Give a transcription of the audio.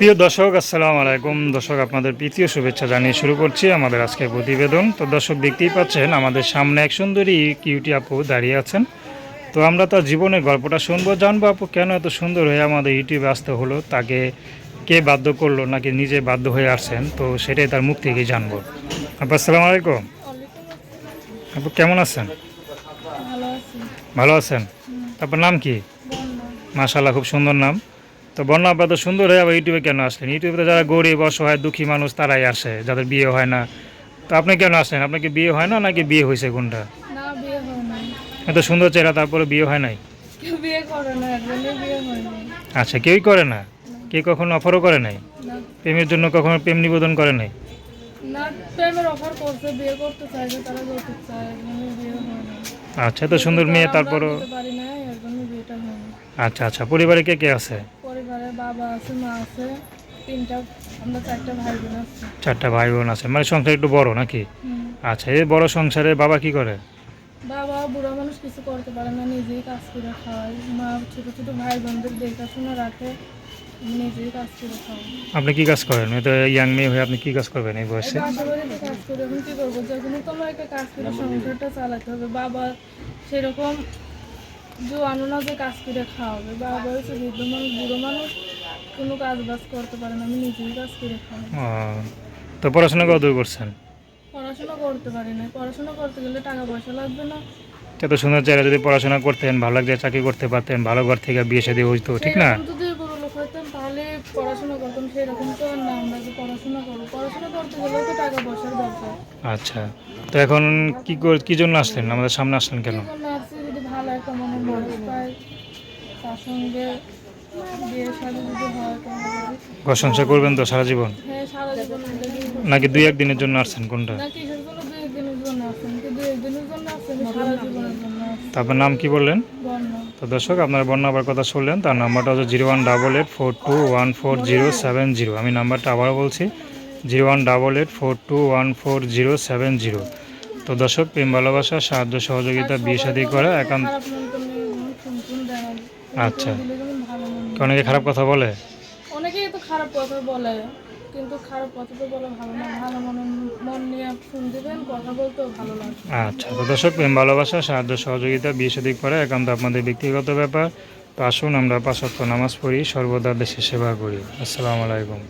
প্রিয় দর্শক আসসালামু আলাইকুম। দর্শক আপনাদের প্রীতীয় শুভেচ্ছা জানিয়ে শুরু করছি আমাদের আজকের প্রতিবেদন। তো দর্শক দেখতেই পাচ্ছেন আমাদের সামনে এক সুন্দরী কিউটি আপু দাঁড়িয়ে আছেন। তো আমরা তার জীবনের গল্পটা শুনব জানব আপু কেন এত সুন্দর হয়ে আমাদের ইউটিউবে আসতে হলো তাকে কে বাধ্য করল নাকি নিজে বাধ্য হয়ে আসছেন তো সেটাই তার মুখ থেকে জানব। আপু আসসালামু আলাইকুম। আপু কেমন আছেন? ভালো আছেন? তারপর নাম কি? বন্যা মাশাল্লাহ খুব সুন্দর নাম। তো বন্যা তো সুন্দর হয়ে আবার ইউটিউবে কেন আসলেন? ইউটিউবে তো যারা গরিব অসহায় দুঃখী মানুষ তারাই আসে যাদের বিয়ে হয় না। তো আপনি কেন আসলেন? আপনার কি বিয়ে হয় না নাকি বিয়ে হয়েছে কোনটা? এত সুন্দর চেহারা তারপরে বিয়ে হয় নাই? আচ্ছা কেউই করে না? কে কখনো অফারও করে নাই? প্রেমের জন্য কখনো প্রেম নিবেদন করে নাই? আচ্ছা এত সুন্দর মেয়ে তারপরও? আচ্ছা আচ্ছা পরিবারে কে কে আছে? পরিবারে বাবা আছে মা আছে তিনটা আমরা চারটা ভাই বোন আছে। চারটা ভাই বোন আছে। মানে সংসার একটু বড় নাকি। আচ্ছা এই বড় সংসারে বাবা কি করে? বাবা বুড়া মানুষ কিছু করতে পারে না নিজেই কাজ করে খাওয়ায় মা ছোট ছোট ভাই বোনদের দেখাশোনা রাখে নিজেই কাজ করে খাওয়ায় আপনি কি কাজ করেন? তো ইয়াং মেয়ে হয়ে আপনি কি কাজ করবেন এই এই বয়সে কাজ করে এখন কি করব? যখন তোমার একটা কাজ করে সংসারটা চালাতে হবে। বাবা সেরকম জোয়ানো না যে কাজ করে খাওয়াবে বাবা হচ্ছে বৃদ্ধ মানুষ বুড়ো মানুষ কোনো কাজ বাজ করতে পারে না আমি নিজেই কাজ করে খাওয়াই তো পড়াশোনা কত করছেন? পড়াশোনা করতে পারি না পড়াশোনা করতে গেলে টাকা পয়সা লাগবে না। এত সুন্দর চেহারা যদি পড়াশোনা করতেন ভালো লাগছে চাকরি করতে পারতেন ভালো ঘর থেকে বিয়ে শাদী হইতো ঠিক না? যদি বড় লোক হইতাম তাহলে পড়াশোনা করতাম সেরকম তো আর না আমরা যে পড়াশোনা করব। পড়াশোনা করতে গেলেও তো টাকা পয়সার দরকার। আচ্ছা তো এখন কি কর- কি জন্য আসলেন? আমাদের সামনে আসলেন কেন? এখন মানুষ পাই তার সঙ্গে বিয়ে শাদী যদি হয় তাহলে করবেন তো সারা জীবন? হ্যাঁ সারা জীবন নাকি দুই একদিনের জন্য আসছেন? কোনটা? না কিসের দুই একদিনের জন্য আসছেন দুই একদিনের জন্য আসছেন সারা জীবনের জন্য তারপর নাম কি বললেন? তো দর্শক আপনার বন্যা আবার কথা শুনলেন তার নাম্বারটা হচ্ছে zero one double eight four two one four zero seven zero. আমি নাম্বারটা আবারও বলছি zero one double eight four two one four zero seven zero. তো দর্শক প্রেম ভালোবাসা সাহায্য সহযোগিতা বিয়ে শাদী করা একান্ত। আচ্ছা। অনেকে খারাপ কথা বলে? অনেকেই তো খারাপ কথা বলে কিন্তু খারাপ কথা তো বলে ভালো না ভালো মনে মন নিয়ে ফোন দিবেন কথা বলতেও ভালো লাগে। আচ্ছা তো দর্শক প্রেম ভালোবাসা সাহায্য সহযোগিতা বিয়ে শাদী করা একান্ত আপনাদের ব্যক্তিগত ব্যাপার। তো আসুন আমরা পাঁচ নামাজ পড়ি সর্বদা দেশের সেবা করি। আসসালামু আলাইকুম।